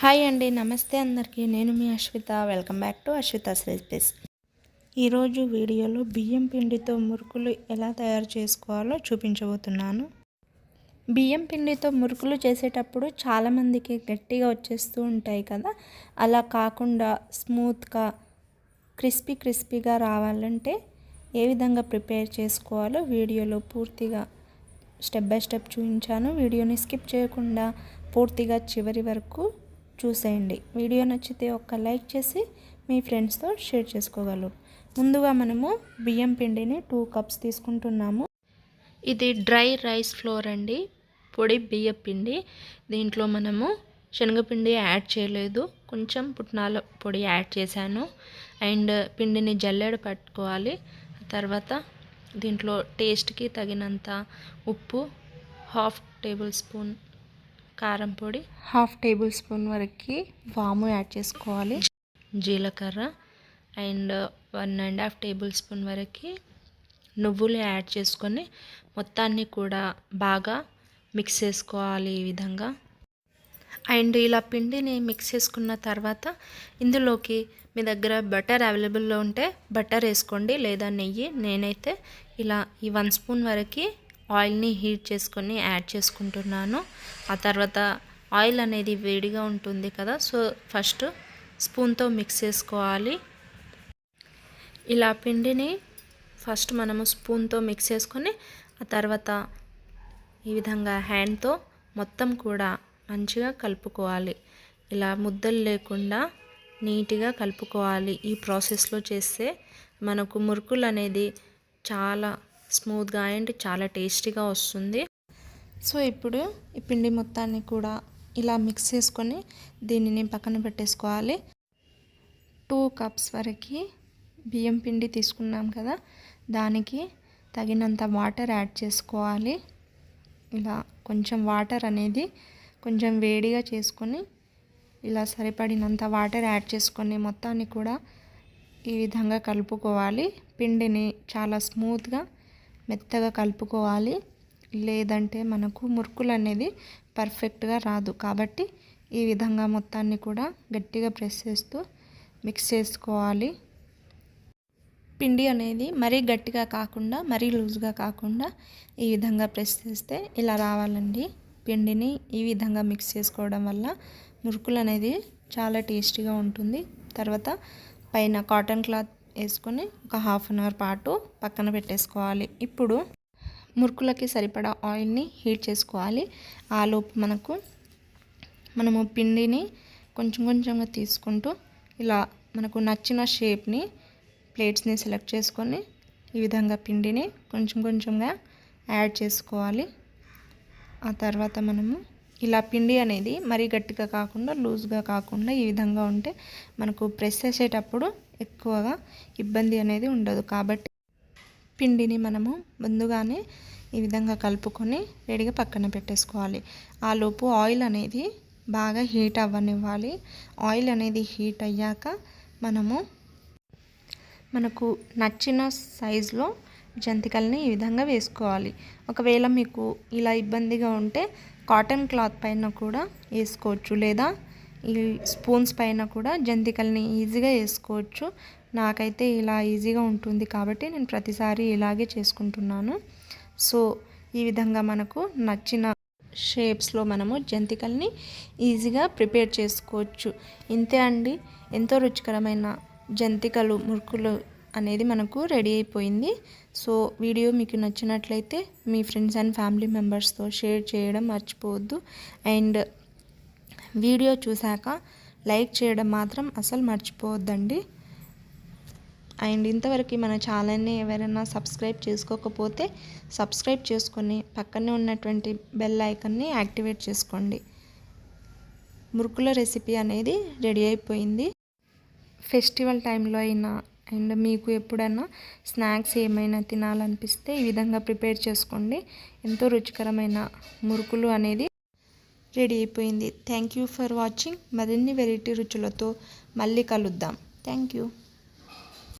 Hi అండి నమస్తే అందరికీ. నేను మీ Ashwitha. Welcome back to Ashwitha's recipes ఈరోజు వీడియోలో బియ్యం పిండితో మురుకులు ఎలా తయారు చేసుకోవాలో చూపించబోతున్నాను. బియ్యం పిండితో మురుకులు చేసేటప్పుడు చాలామందికి గట్టిగా వచ్చేస్తూ ఉంటాయి కదా. అలా కాకుండా స్మూత్గా క్రిస్పీ క్రిస్పీగా రావాలంటే ఏ విధంగా ప్రిపేర్ చేసుకోవాలో వీడియోలో పూర్తిగా స్టెప్ బై స్టెప్ చూపించాను. వీడియోని స్కిప్ చేయకుండా పూర్తిగా చివరి వరకు చూసేయండి. వీడియో నచ్చితే ఒక్క లైక్ చేసి మీ ఫ్రెండ్స్తో షేర్ చేసుకోగలరు. ముందుగా మనము బియ్యం పిండిని టూ కప్స్ తీసుకుంటున్నాము. ఇది డ్రై రైస్ ఫ్లోర్ అండి. పొడి బియ్యం పిండి. దీంట్లో మనము శనగపిండి యాడ్ చేయలేదు. కొంచెం పుట్నాల పొడి యాడ్ చేశాను. అండ్ పిండిని జల్లెడ పట్టుకోవాలి. తర్వాత దీంట్లో టేస్ట్కి తగినంత ఉప్పు హాఫ్ టేబుల్ స్పూన్ కారం పొడి. హాఫ్ టేబుల్ స్పూన్ వరకు వాము యాడ్ చేసుకోవాలి. జీలకర్ర and one and half tablespoon వరకు నువ్వులు యాడ్ చేసుకొని మొత్తాన్ని కూడా బాగా మిక్స్ చేసుకోవాలి ఈ విధంగా. అండ్ ఇలా పిండిని మిక్స్ చేసుకున్న తర్వాత ఇందులోకి మీ దగ్గర బటర్ అవైలబుల్లో ఉంటే బటర్ వేసుకోండి లేదా నెయ్యి. నేనైతే ఇలా ఈ వన్ స్పూన్ వరకు ఆయిల్ని హీట్ చేసుకొని యాడ్ చేసుకుంటున్నాను. ఆ తర్వాత ఆయిల్ అనేది వేడిగా ఉంటుంది కదా సో ఫస్ట్ స్పూన్తో మిక్స్ చేసుకోవాలి. ఇలా పిండిని ఫస్ట్ మనము స్పూన్తో మిక్స్ చేసుకొని ఆ తర్వాత ఈ విధంగా హ్యాండ్తో మొత్తం కూడా మంచిగా కలుపుకోవాలి. ఇలా ముద్దలు లేకుండా నీట్గా కలుపుకోవాలి ఈ ప్రాసెస్లో చేస్తే. మనకు మురుకులు అనేది చాలా స్మూత్గా అండ్ చాలా టేస్టీగా వస్తుంది. సో ఇప్పుడు ఈ పిండి మొత్తాన్ని కూడా ఇలా మిక్స్ చేసుకొని దీనిని పక్కన పెట్టేసుకోవాలి. టూ కప్స్ వరకు బియ్యం పిండి తీసుకున్నాం కదా దానికి తగినంత వాటర్ యాడ్ చేసుకోవాలి. ఇలా కొంచెం వాటర్ అనేది కొంచెం వేడిగా చేసుకొని ఇలా సరిపడినంత వాటర్ యాడ్ చేసుకొని మొత్తాన్ని కూడా ఈ విధంగా కలుపుకోవాలి. పిండిని చాలా స్మూత్గా మెత్తగా కలుపుకోవాలి. లేదంటే మనకు మురుకులు అనేది పర్ఫెక్ట్గా రాదు. కాబట్టి ఈ విధంగా మొత్తాన్ని కూడా గట్టిగా ప్రెస్ చేస్తూ మిక్స్ చేసుకోవాలి. పిండి అనేది మరీ గట్టిగా కాకుండా మరీ లూజ్గా కాకుండా ఈ విధంగా ప్రెస్ చేస్తే ఇలా రావాలండి. పిండిని ఈ విధంగా మిక్స్ చేసుకోవడం వల్ల మురుకులు అనేది చాలా టేస్టీగా ఉంటుంది. తర్వాత పైన కాటన్ క్లాత్ వేసుకొని ఒక హాఫ్ అన్ అవర్ పాటు పక్కన పెట్టేసుకోవాలి. ఇప్పుడు మురుకులకి సరిపడా ఆయిల్ని హీట్ చేసుకోవాలి. ఆలోపు మనకు మనము పిండిని కొంచెం కొంచెంగా తీసుకుంటూ ఇలా మనకు నచ్చిన షేప్ని ప్లేట్స్ని సెలెక్ట్ చేసుకొని ఈ విధంగా పిండిని కొంచెం కొంచెంగా యాడ్ చేసుకోవాలి. ఆ తర్వాత మనము ఇలా పిండి అనేది మరీ గట్టిగా కాకుండా లూజ్గా కాకుండా ఈ విధంగా ఉంటే మనకు ప్రెస్ చేసేటప్పుడు ఎక్కువగా ఇబ్బంది అనేది ఉండదు. కాబట్టి పిండిని మనము ముందుగానే ఈ విధంగా కలుపుకొని రెడీగా పక్కన పెట్టేసుకోవాలి. ఆ లోపు ఆయిల్ అనేది బాగా హీట్ అవ్వనివ్వాలి. ఆయిల్ అనేది హీట్ అయ్యాక మనము మనకు నచ్చిన సైజులో జంతికల్ని ఈ విధంగా వేసుకోవాలి. ఒకవేళ మీకు ఇలా ఇబ్బందిగా ఉంటే కాటన్ క్లాత్ పైన కూడా వేసుకోవచ్చు. లేదా ఈ స్పూన్స్ పైన కూడా జంతికల్ని ఈజీగా వేసుకోవచ్చు. నాకైతే ఇలా ఈజీగా ఉంటుంది కాబట్టి నేను ప్రతిసారి ఇలాగే చేసుకుంటున్నాను. సో ఈ విధంగా మనకు నచ్చిన షేప్స్లో మనము జంతికల్ని ఈజీగా ప్రిపేర్ చేసుకోవచ్చు. ఇంతే అండి. ఎంతో రుచికరమైన జంతికలు మురుకులు అనేది మనకు రెడీ అయిపోయింది. సో వీడియో మీకు నచ్చినట్లయితే మీ ఫ్రెండ్స్ అండ్ ఫ్యామిలీ మెంబర్స్తో షేర్ చేయడం మర్చిపోవద్దు. అండ్ వీడియో చూశాక లైక్ చేయడం మాత్రం అసలు మర్చిపోవద్దండి. అండ్ ఇంతవరకు మన ఛానల్ని ఎవరైనా సబ్స్క్రైబ్ చేసుకోకపోతే సబ్స్క్రైబ్ చేసుకొని పక్కనే ఉన్నటువంటి బెల్ ఐకన్ని యాక్టివేట్ చేసుకోండి. మురుకుల రెసిపీ అనేది రెడీ అయిపోయింది. ఫెస్టివల్ టైంలో అయినా అండ్ మీకు ఎప్పుడైనా స్నాక్స్ ఏమైనా తినాలనిపిస్తే ఈ విధంగా ప్రిపేర్ చేసుకోండి. ఎంతో రుచికరమైన మురుకులు అనేది రెడీ అయిపోయింది. థ్యాంక్ యూ ఫర్ వాచింగ్ మరిన్ని వెరైటీ రుచులతో మళ్ళీ కలుద్దాం. Thank you